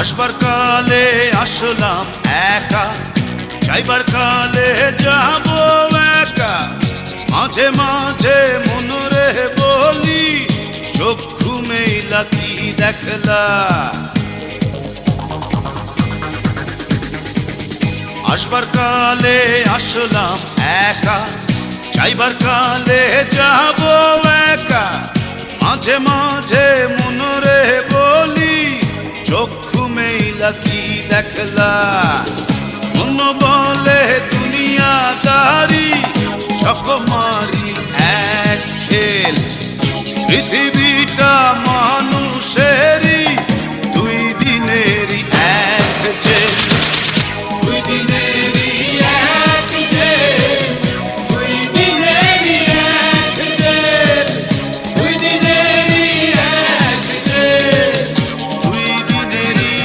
আসবার কালে আসলাম একা যাইবার কালে যাব একা। মাঝে মাঝে মনরে বলি চক্ষু কি দেখলা। আসবার কালে আসলাম একা যাইবার কালে যাব একা। মাঝে মাঝে মনরে বলি চক্ষু মেলা কি দেখলা মন